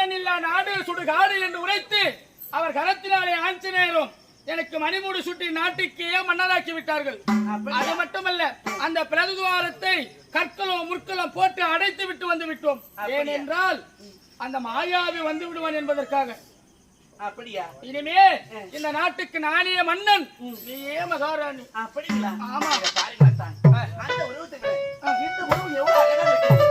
மன்னன் இல்லா நாடு சுடுகாடு என்று உரைத்து அவர் கரத்தினாலே ஆஞ்சநேயரும் எனக்கு மணிமூடு சுட்டி நாட்டுக்கே மன்னராக்கி விட்டார்கள்? அது மட்டுமல்ல அந்த பிரதுவாரத்தை கற்களும் முற்களும் போட்டு அடைத்து விட்டு வந்து விட்டோம்? ஏனென்றால் அந்த மாயாவி வந்து விடுவான் என்பதற்காக. அப்படியா? இனிமே இந்த நாட்டுக்கு நானே மன்னன். நீயே மகாராணி. அப்படிங்களா? ஆமா. பாருங்க. அந்த உருவத்துக்கு. இந்த உருவம் எவ்வளவு அழகா இருக்கு.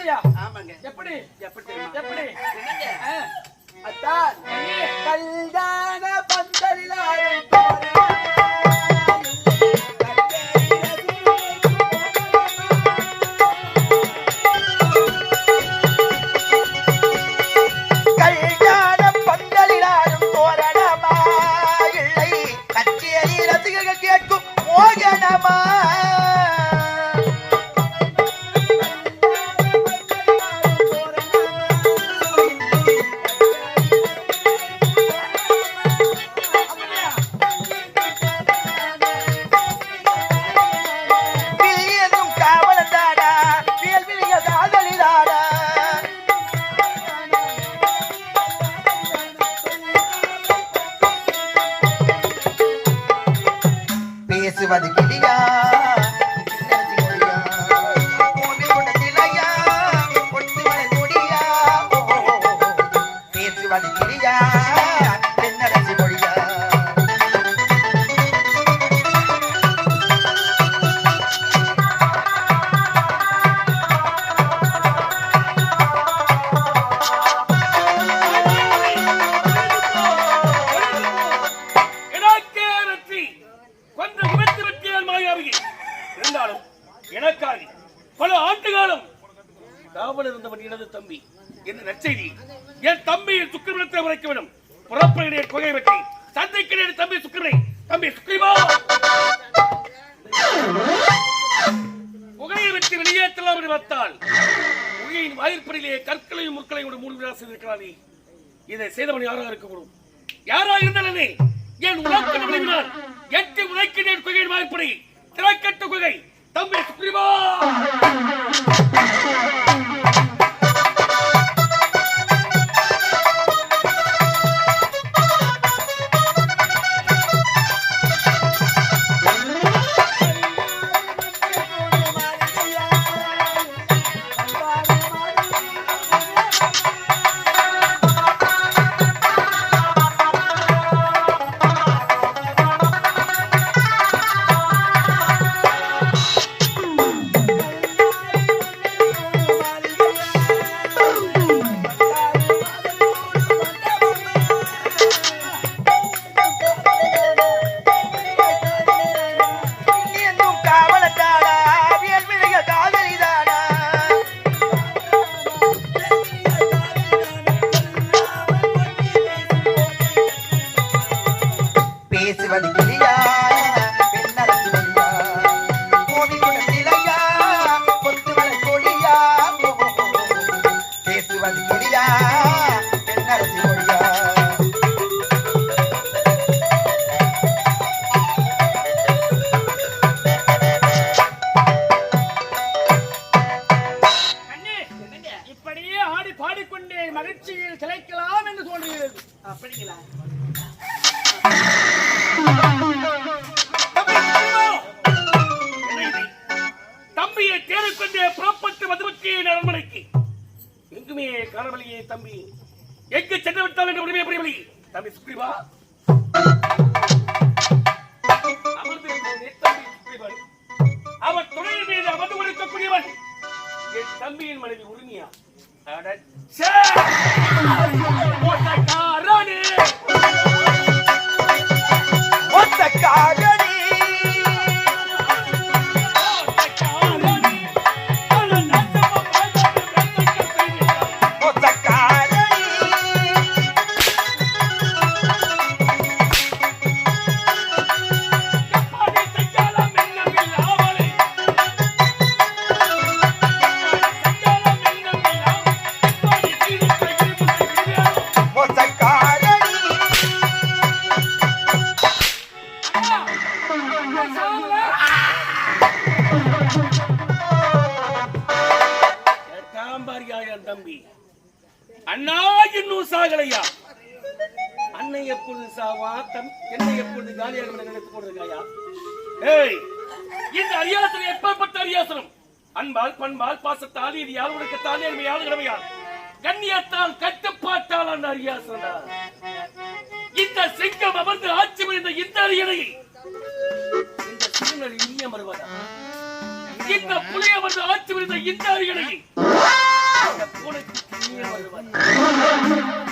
ஆசையா? ஆமாங்க. எப்படி? எப்படி? எப்படி? என்னங்க? கொன்று குவித்து வெற்றியால் மாயாவி இருந்தாலும் எனக்காக பல ஆண்டு காலம் காவல் இருந்தவன் எனது தம்பி. என்ன நச்செய்தி என் தம்பியை சுக்கிரமணத்தை உரைக்க வேண்டும். புறப்படுகிறேன் குகை வெற்றி சந்திக்கிறேன் தம்பி சுக்கிரனை தம்பி சுக்கிரமா! புகையை வெற்றி வெளியேற்றலாம் என்று பார்த்தால் புகையின் வாயிற்படியிலே கற்களையும் முற்களையும் மூணு விழா செய்திருக்கிறானே. இதை செய்தவன் யாராக இருக்கக்கூடும் யாரா இருந்தாலே என் உலகம் விளைவினார் எட்டு உழைக்கிறேன் குகையின் வாய்ப்படி. திரைக்கட்டு குகை. தம்பி சுக்ரிவா தம்பி. எங்கு சென்று விட்டால் என்று உடனே புரியவில்லை. தம்பி சுக்ரீவா அவர் தம்பி துணையின் மீது அமர்ந்து கொண்டிருக்கக்கூடியவன் என் தம்பியின் மனைவி உரிமையா? அன்பால் பண்பால் பாசத்தால் இது யார் உனக்கு தாலி கடமையால். கண்ணியத்தால் கட்டுப்பாட்டால் அந்த சொன்னார். இந்த சிங்கம் அமர்ந்து ஆட்சி புரிந்த இந்த அரியணையில் இந்த சூழ்நிலை இனிய மறுவதா இந்த புலி அமர்ந்து ஆட்சி புரிந்த இந்த அரியணையில்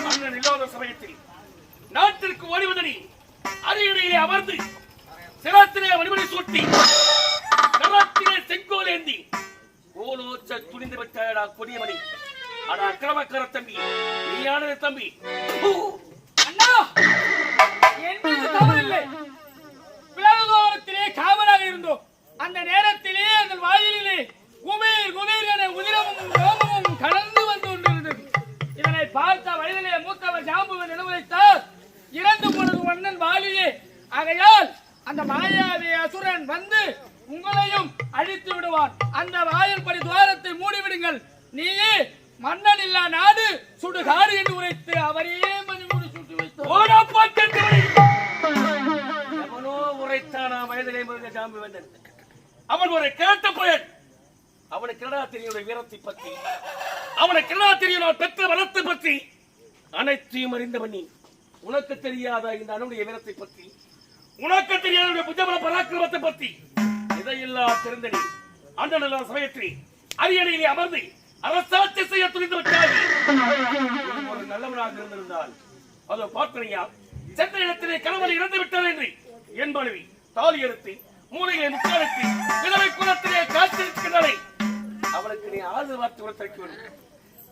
அண்ணன் இல்லாத சமயத்தில் நாட்டிற்கு ஓடிவதனி அரியணையிலே அமர்ந்து சிராத்திலே வழிபடி சூட்டி கரத்திலே செங்கோல் ஏந்தி கோலோச்ச துணிந்து விட்டாயடா கொடியமணி. அடா அக்கிரமக்கார தம்பி நீயானது தம்பி. அண்ணா! என் தவறில்லை விலகுதோரத்திலே காவலாக இருந்தோம். அந்த நேரத்திலே அந்த வாயிலே குமீர் குமீர் என உதிரமும் ரோமமும் கலந்து வந்து கொண்டிருந்தது. இதனை பார்த்த வயதிலே மூத்தவர் ஜாம்புவன் நிலவுரைத்தார் இறந்து போனது மன்னன் வாலிலே. ஆகையால் அந்த மாயாவி அசுரன் வந்து உங்களையும் அழித்து விடுவான். அந்த வாயில்படி துவாரத்தை மூடிவிடுங்கள். நீயே மன்னன் இல்லா நாடு சுடுகாடு என்று உரைத்து அவரையே மணிமூடி சுட்டு வைத்தார் ஓடா பாட்டென்றவனை! எவனோ உரைத்தானா? வயதிலே முருக ஜாம்பு வந்தன் அவன் ஒரு கேட்ட புயல். அவனுக்கு என்னடா தெரியும் வீரத்தை பத்தி? அவனுக்கு என்னடா தெரியும் நான் பெற்ற வளத்தை பத்தி? அனைத்தையும் அறிந்தவன் நீ. உனக்கு தெரியாத இந்த அனுடைய வீரத்தை பத்தி? உனக்கு தெரியாத புஜபல பராக்கிரமத்தை பத்தி? இதையெல்லாம் தெரிந்த நீ அந்த நல்ல சமயத்தில் அரியணையிலே அமர்ந்து அரசாட்சி செய்ய துணிந்து ஒரு நல்லவனாக இருந்திருந்தால் அதோ பார்த்தனையா? சென்ற இடத்திலே கணவன் இறந்து விட்டார் என்று. என் மனைவி தாலி எடுத்து மூளையை முக்காலத்து விதவை குலத்திலே காத்திருக்கிறாளே அவளுக்கு நீ ஆறு வார்த்தை உரைத்திருக்க வேண்டும்.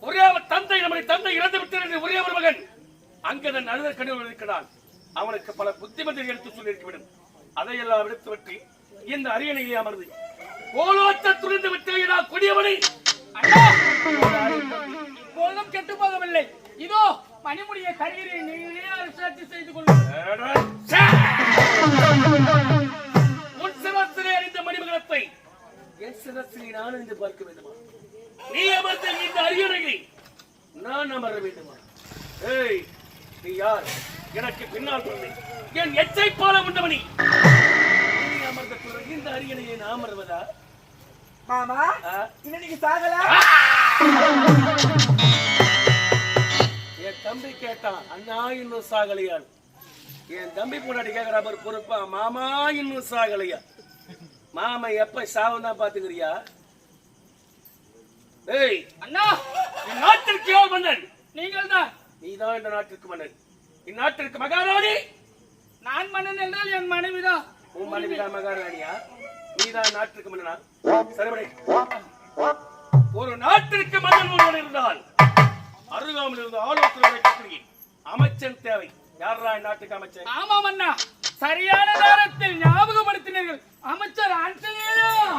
ஒரே தந்தை நம்முடைய தந்தை இறந்து விட்டார் என்று ஒரே ஒரு மகன். அங்கதன் அழுத கண்ணீர் இருக்கிறான். அவனுக்கு பல புத்திமதிகள் எடுத்து சொல்லியிருக்க வேண்டும். அதையெல்லாம் எடுத்துவிட்டு இந்த அரியணையிலே அமர்ந்து. கோலோச்ச துணிந்து விட்டேடா கொடியவனை. அண்ணா! இப்பொழுதும் கெட்டு போகவில்லை. இதோ மணிமுடியை தருகிறேன் நீங்களே அரசாட்சி செய்து கொள்ளுங்கள். உன் சிரத்திலே அறிந்த மணிமகனத்தை என் சிரத்திலே நான் அறிந்து பார்க்க வேண்டுமா? நீ அமர்ந்த இந்த அரியணையை. நான் அமர வேண்டுமா? ஏய் நீ யார்? எனக்கு பின்னால் என் எச்சை போல உண்டவனி. அமர்ந்த பிறகு இந்த அரியணையை நான் அமர்வதா மாமா ஆ? இன்னைக்கு சாகல? என் தம்பி கேட்டான் அண்ணா இன்னும் என் தம்பி பொண்டாட்டி கேட்கறா பாரு பொறுப்பா? மாமா இன்னும் சாகலையா? மாமா எப்ப சாவம் தான் பாத்துக்கிறியா? ஏய் அண்ணா! இந்நாட்டிற்கு யார் மன்னன்? நீங்கள் தான். நீதான் இந்த நாட்டிற்கு மன்னன். இந்நாட்டிற்கு மகாராணி. நான் மன்னன் என்றால் என் மனைவிதான். உன் மனைவிதான் மகாராணியா நீதான் நாட்டிற்கு மன்னனா? சரிபடை ஒரு நாட்டிற்கு மன்னன் ஒருவன் இருந்தால் அருகாமல் இருந்து ஆலோசனை வைக்கக்கூடிய அமைச்சன் தேவை. யாரா நாட்டுக்கு அமைச்சன்? ஆமாம் அண்ணா சரியான நேரத்தில் ஞாபகப்படுத்தினீர்கள். அமைச்சர் ஆண்டனியா ஆண்டனியா.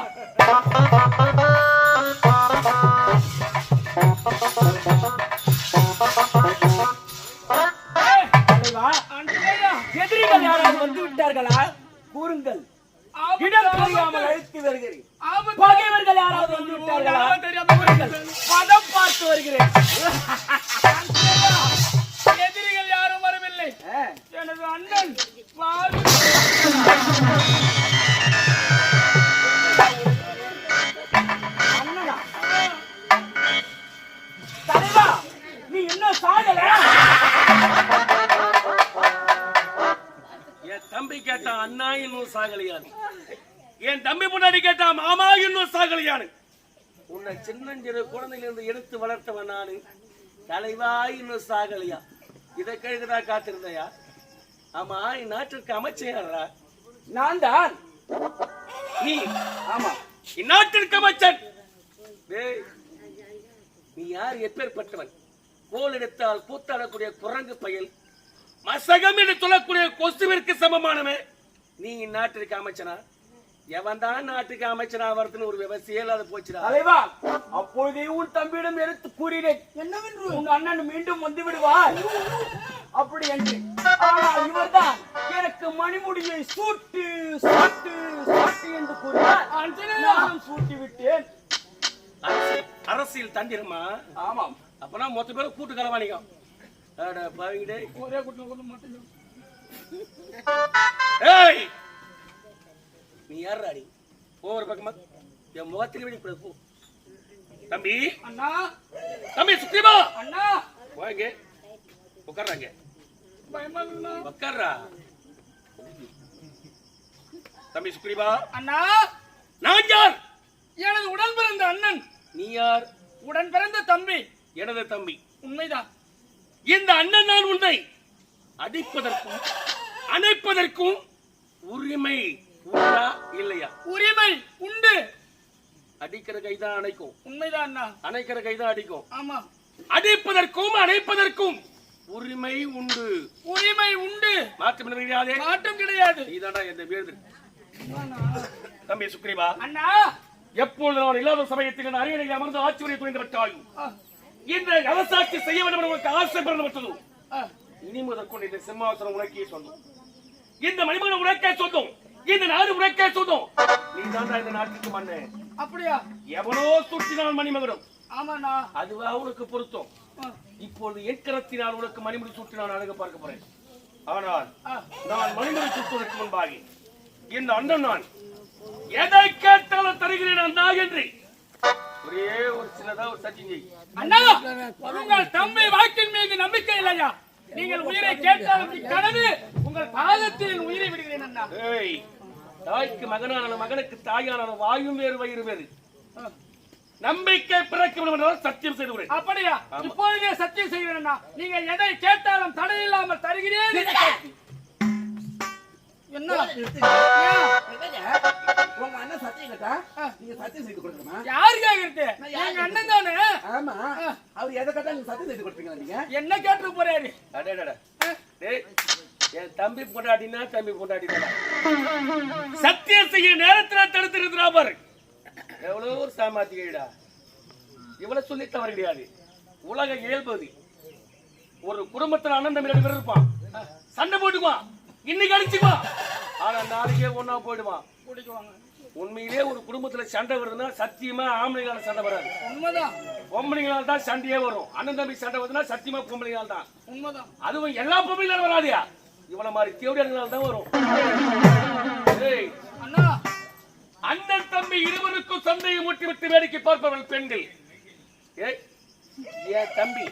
சாகலையானு உன்னை சின்னஞ்சிறு குழந்தையிலிருந்து எடுத்து வளர்த்தவன் நானு. தலைவா இன்னும் சாகலையா இதை கேட்குதா காத்திருந்தையா? ஆமா இந்நாட்டிற்கு அமைச்சரா நான் தான் நீ? ஆமா. இந்நாட்டிற்கு அமைச்சன் டேய், நீ யார் எப்பேற்பட்டவன்? கோல் எடுத்தால் கூத்தாடக்கூடிய குரங்கு பயல். மசகம் என்று சொல்லக்கூடிய கொசுவிற்கு சமமானவன். நீ இந்நாட்டிற்கு அமைச்சனா? எவன் தான் நாட்டுக்கு அமைச்சனா வரதுன்னு ஒரு விவசாயம் இல்லாத போச்சுடா. தலைவா அப்பொழுதே உன் தம்பியிடம் எடுத்து கூறினேன். என்னவென்று? உன் அண்ணன் மீண்டும் வந்து விடுவார். அப்படி என்று. ஆனால் இவர்தான் எனக்கு மணிமுடியை சூட்டு சாட்டு சாட்டு என்று கூறினார். நானும் சூட்டி விட்டேன் அரசே, அரசியல் தந்திரமா? ஆமாம். அப்பனா மொத்த பேரும் கூட்டு கலவாணிக்கும் ஒரே குட்டம் மாட்டேங்க ஏய்! நீ யார் அடி போற பக்கமா. என் முகத்தில் வெளிப்பட போ. தம்பி. அண்ணா. தம்பி சுத்திமா அண்ணா. வாங்க உட்கார்றாங்க உட்கார்றா தம்பி சுக்ரீவா அண்ணா. நான் யார்? எனது உடன் பிறந்த அண்ணன். நீ யார்? உடன் பிறந்த தம்பி. எனது தம்பி. உண்மைதான். இந்த அண்ணன் நான் உன்னை அடிப்பதற்கும் அணைப்பதற்கும் உரிமை. உண்டா இல்லையா? உரிமை உண்டு. அடிக்கிற கைதான் அணைக்கும். உண்மைதான் அணைக்கிற கைதான் அடிக்கும். ஆமா. அடிப்பதற்கும் அணைப்பதற்கும் உரிமை உண்டு. உரிமை உண்டு. மாற்றம் கிடையாதே. மாற்றம் கிடையாது. நீதான்டா எந்த அண்ணா. தம்பி சுக்ரீவா அண்ணா. எப்பொழுது நான் இல்லாத சமயத்தில் அரியணையில் அமர்ந்து ஆட்சி துணிந்து விட்டாயும் இந்த அரசாட்சி செய்ய வேண்டும் உனக்கு ஆசை பிறந்து விட்டது. இனி முதற்கொண்டு இந்த சிம்மாசனம் உனக்கே சொந்தம். இந்த மணிமகன் உனக்கே சொந்தம். இந்த நாடு உனக்கே சொந்தம். நீ தான் இந்த நாட்டுக்கு மண்ணு அப்படியா? எவனோ சுட்டினால் மணிமகனும் ஆமாண்ணா. அதுவா உனக்கு பொருத்தம். ஆ, இப்பொழுது எக்கரத்தினால் உனக்கு மணிமுடி நான் அழகு பார்க்க போறேன். ஆனால். நான் மணிமுடி சுட்டுவதற்கு முன்பாக இந்த அண்ணன் நான் எதை கேட்டாலும் தருகிறேன் அண்ணா என்று. ஒரே ஒரு சின்னதா ஒரு செய். அண்ணா உங்கள் தம்பி வாக்கின் மீது நம்பிக்கை இல்லையா? நீங்கள் உயிரை கேட்டாலும் கடந்து உங்கள் பாதத்தில் உயிரை விடுகிறேன் அண்ணா. தாய்க்கு மகனான மகனுக்கு தாயான வாயும் வேறு வயிறு வேறு. நம்பிக்கை பிறக்க வேண்டும் என்றால் சத்தியம் செய்து. அப்படியா? இப்பொழுதே சத்தியம் செய்கிறேன் அண்ணா நீங்கள் எதை கேட்டாலும் தடை இல்லாமல் தருகிறேன். என்ன? உங்க அண்ணன் சத்தியம் கேட்டா நீங்க சத்தியம் செய்து கொடுக்கணுமா? யாரு கேக்குறது? எங்க அண்ணன் தானே? ஆமா. அவர் எதை கேட்டா நீங்க சத்தியம் செய்து கொடுப்பீங்களா நீங்க? என்ன கேட்டு போறாரு? அடேடடா. டேய், என் தம்பி பொண்டாட்டினா தம்பி பொண்டாட்டினா சத்தியம் செய்ய நேரத்துல தடுத்து இருக்கிறா பாரு. எவ்வளவு ஒரு சாமாத்தியடா இவ்வளவு சொல்லி தவறு கிடையாது. உலக இயல்பது. ஒரு குடும்பத்துல அண்ணன் தம்பி ரெண்டு பேர் இருப்பான். சண்டை போட்டுக்குவான் இன்னைக்கு அடிச்சுக்குவான் ஆனா நாளைக்கே ஒண்ணா போயிடுவான். உண்மையிலே ஒரு குடும்பத்துல சண்டை வருதுன்னா சத்தியமா ஆம்பளைங்களால சண்டை வராது. உண்மைதான். பொம்பளைங்களால தான் சண்டையே வரும். அண்ணன் தம்பி சண்டை வருதுன்னா சத்தியமா பொம்பளைங்களால தான். உண்மைதான். அதுவும் எல்லா பொம்பளைங்களால வராதியா? இவ்வளவு மாதிரி தேவடியாளங்களால தான் வரும். அண்ணன் தம்பி இருவருக்கும் சண்டையை மூட்டி விட்டு வேடிக்கை பார்ப்பவர்கள் பெண்கள். ஏய் என் தம்பி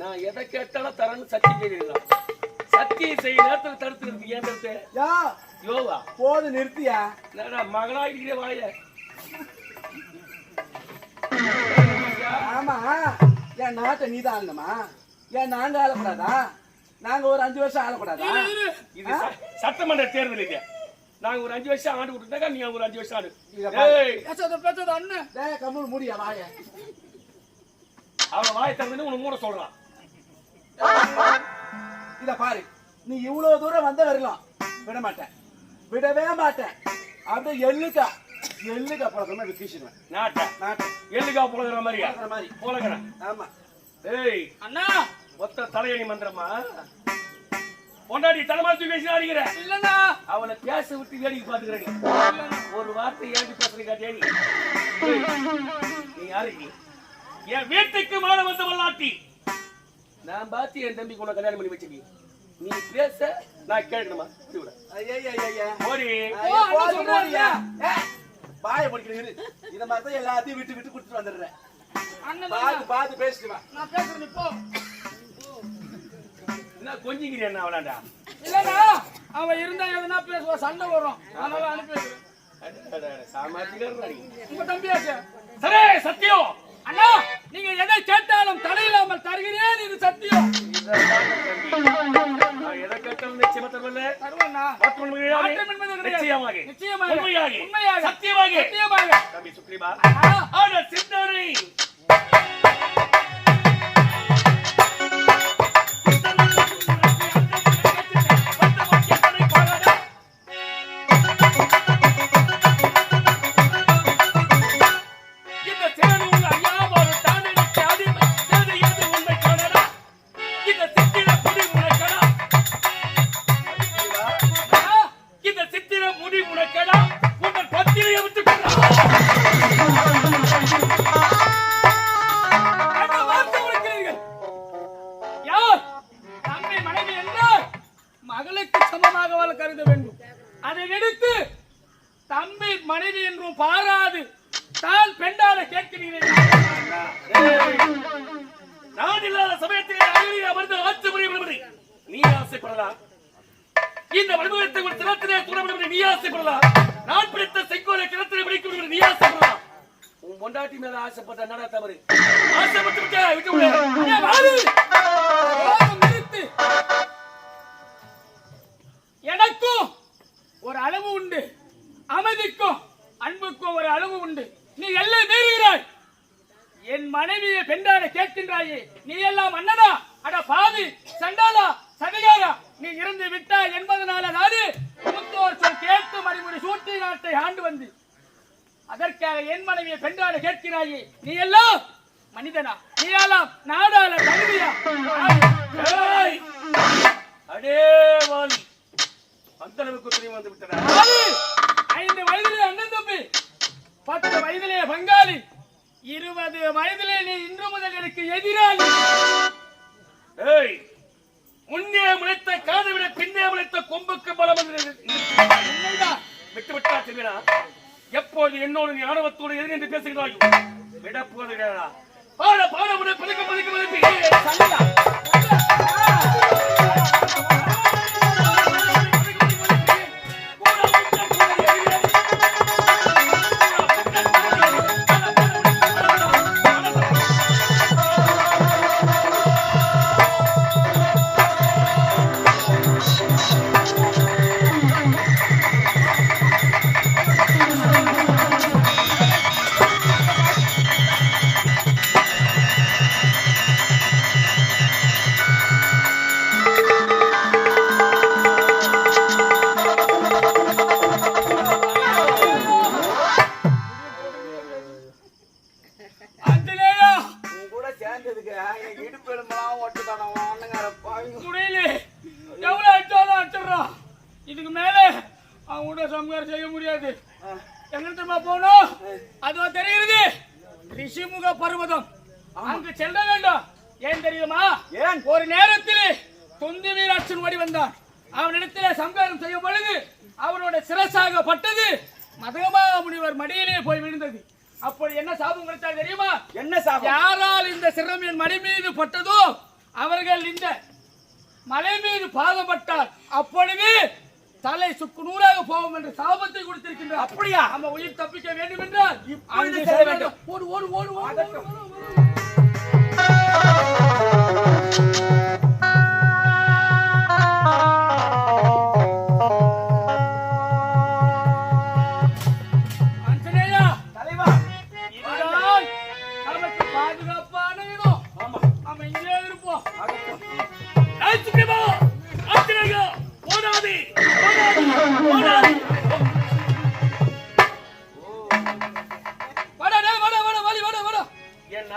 நான் எதை கேட்டாலும் தரேன்னு சத்தியம் செய்திருக்கலாம் சத்தியம் செய்ய நேரத்தில் தடுத்துக்கிறது ஏன் தடுத்து? யா யோவா. போது நிறுத்தியா? என்னடா மகனாயிருக்கிற வாய? ஆமா என் நாட்டை நீதான் ஆளணுமா ஏன் நாங்க ஆளக்கூடாதா நாங்க ஒரு அஞ்சு வருஷம் ஆளக்கூடாதா இரு இது சட்டமன்ற தேர்தல் இது. நாங்க ஒரு அஞ்சு வருஷம் ஆண்டு விட்டுட்டாக்கா நீங்க ஒரு அஞ்சு வருஷம் ஆடு. பேசாத அண்ணன் டேய் கம்முனு முடியா வாய? அவன் வாய் திறந்து உனக்கு மூட சொல்றான். இத பாரு. நீ இவ்வளவு தூரம் வந்த வரலாம் விட மாட்டேன். விடவே மாட்டேன். அது எள்ளுக்கா எள்ளுக்கா பழக்கமா விக்கிச்சுவேன் நாட்டை. நாட்டை. எள்ளுக்கா புலகிற மாதிரியா? மாதிரி. புலகிறேன் ஆமா. ஏய். அண்ணா. ஒத்த தலையணி மந்திரமா? பொண்டாடி தலைமாத்தி பேசி அடிக்கிற. இல்லண்ணா. அவளை பேச விட்டு வேடிக்கை பாத்துக்கிறேன். ஒரு வார்த்தை ஏண்டி பேசுறீ காட்டியா நீ? யாரு நீ? என் வீட்டுக்கு மாற வந்த வல்லாட்டி. நான் பார்த்து என் தம்பிக்கு உன்னை கல்யாணம் பண்ணி வச்சிருக்கீங்க நீ. பேச நான் கேட்கணுமா. பாய படிக்கிறீங்க இத மாதிரி தான் எல்லாத்தையும் விட்டு விட்டு கொடுத்துட்டு வந்துடுறேன். பார்த்து பேசிட்டு வா. நான் பேசுறேன் இப்போ என்ன கொஞ்சிக்கிறேன் என்ன அவளாண்டா? இல்லண்ணா அவன் இருந்தா எதுனா பேசுவா சண்டை வரும். அதனால அனுப்பி வைக்கிறேன். சாமாஜிகர் உங்க தம்பியாச்சு சரே சத்தியம் அண்ணா நீங்க எதை கேட்டாலும் தடையில்லாமல் தருகிறேன் இது சத்தியம். நிச்சயமாக நிச்சயமாக. உண்மையாக உண்மையாக. சத்தியமாக. சத்தியமாக. தம்பி சுக்ரீவா அண்ணா. ஆன சிந்தனை. மனைவி என்றும் பாராது. தான் பெண்டான கேட்கிறீர்கள் சமயத்தில் அமர்ந்து ஆட்சி புரிய நீ ஆசைப்படலாம். இந்த வடிவத்தை ஒரு திறத்திலே துணை நீ ஆசைப்படலாம். நான் பிடித்த செங்கோலை கிணத்திலே பிடிக்க நீ ஆசைப்படலாம். உன் பொண்டாட்டி மேல ஆசைப்பட்ட நடா தவறு? ஆசைப்பட்டு விட்டு நிறுத்து. எனக்கும் ஒரு அளவு உண்டு. அமைதிக்கும். அன்புக்கும் ஒரு அளவு உண்டு. நீ எல்லை மீறுகிறாய். என் மனைவியை பெண்டாட கேட்கின்றாயே. நீ எல்லாம் அண்ணனா? அட பாவி சண்டாளா சதிகாரா? நீ இறந்து விட்டாய் என்பதனால நாடு மூத்தோர் சொல் கேட்டு மணிமுடி சூட்டி நாட்டை ஆண்டு வந்து. அதற்காக என் மனைவியை பெண்டாட கேட்கிறாயே. நீ எல்லாம் மனிதனா? நீ எல்லாம் நாடாள தகுதியா? ஏய்! அடே வாலி அந்த அளவுக்கு துணி வந்து விட்டதா பாவி! ஐந்து வயதிலே அண்ணன் தம்பி பத்து வயதிலே பங்காளி இருபது வயதிலே நீ இன்று முதல் எனக்கு எதிராளி. ஏய் முன்னே முளைத்த காதை விட பின்னே முளைத்த கொம்புக்கு பலம் விட்டு விட்டா எப்போது என்னோடு நீ ஆணவத்தோடு எதிர் என்று பேசுகிறாயோ? விட போவது மீது பாதப்பட்டால் அப்பொழுது தலை சுக்கு நூறாக போகும் என்று சாபத்தை கொடுத்திருக்கின்றார் அப்படியா? நம்ம உயிர் தப்பிக்க வேண்டும். என்றால் ஓடு ஓடு ஓடு,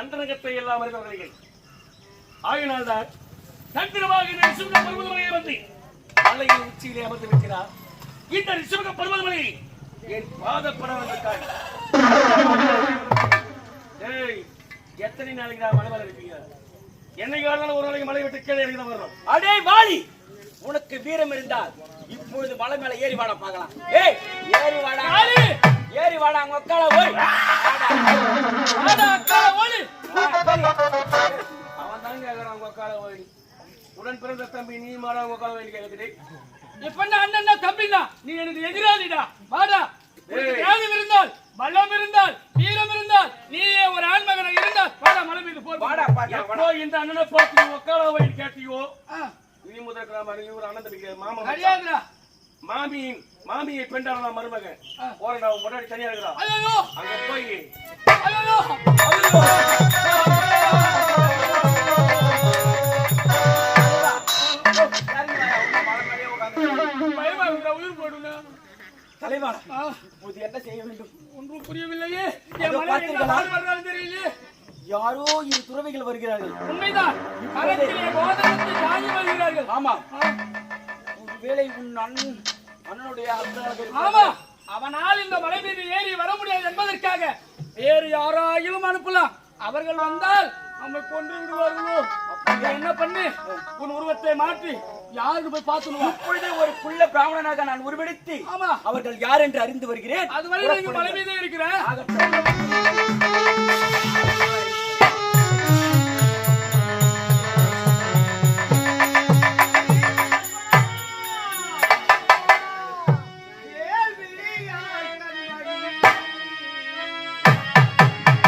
அந்தரங்கத்தை எல்லாம் அறிந்தவர்கள் ஆகினால்தான் தந்திரமாக இந்த ரிஷிமுக பர்வதமலையை வந்து மலையின் உச்சியிலே அமர்ந்து விட்டார் இந்த ரிஷிமுக பர்வதமலை என் பாதப்பட வந்திருக்காள் எத்தனை நாளைக்கு நான் மலை மேல இருப்பீங்க? என்னைக்கு ஆனாலும் ஒரு நாளைக்கு மலை விட்டு கீழே இறங்கி வர்றோம் அடே வாலி உனக்கு வீரம் இருந்தால் இப்பொழுது மலை மேல ஏறி வாட பார்க்கலாம். ஏய் ஏறி வாடா. ஏறி வாடா அங்க உட்கார போய் வாடா அக்கா ஓடு. அவன் தான் கேட்கறான் உங்க கால வழி உடன் பிறந்த தம்பி நீ மாறா உங்க கால வழி கேட்குது இப்ப அண்ணன் தம்பினா நீ எனக்கு எதிராளிடா. வாடா உனக்கு ஏய். தியாகம் இருந்தால் பலம் இருந்தால் வீரம் இருந்தால் நீயே ஒரு ஆண்மகனாக இருந்தால் வாடா மலை மீது போர் வாடா பார்க்கலாம் எப்போ இந்த அண்ணனை பார்த்து உங்க கால வழி கேட்டியோ ஆ, இனி முதல் கிராம ஒரு அண்ணன் தம்பி மாமா கிடையாதுடா மாமி மாமியை பெண்டாளா மருமகன்? ஆ. போறடா முன்னாடி தனியா இருக்கிறா ஐயோ அங்க போய். தலைவா என்ன செய்ய வேண்டும்? ஒன்றும் புரியவில்லையே. தெரியலையே. யாரோ இரு துறவிகள் வருகிறார்கள். உண்மைதான். கரத்திலே மோதிரத்தை தாங்கி வருகிறார்கள். ஆமா ஒருவேளை உன் அண்ணன். ஆமா அவனால் இந்த மலை மீது ஏறி வர முடியாது என்பதற்காக. வேறு யாராயிலும் அனுப்பலாம். அவர்கள் வந்தால் நம்மை கொன்று விடுவார்களோ? என்ன பண்ணு? உன் உருவத்தை மாற்றி யாருக்கு போய் பார்த்துடுவா இப்பொழுதே ஒரு குள்ள பிராமணனாக நான் உருவெடுத்து ஆமா. அவர்கள் யார் என்று அறிந்து வருகிறேன். அது வரை நீங்க மலை மீதே இருக்கிற. ஆகட்டும்.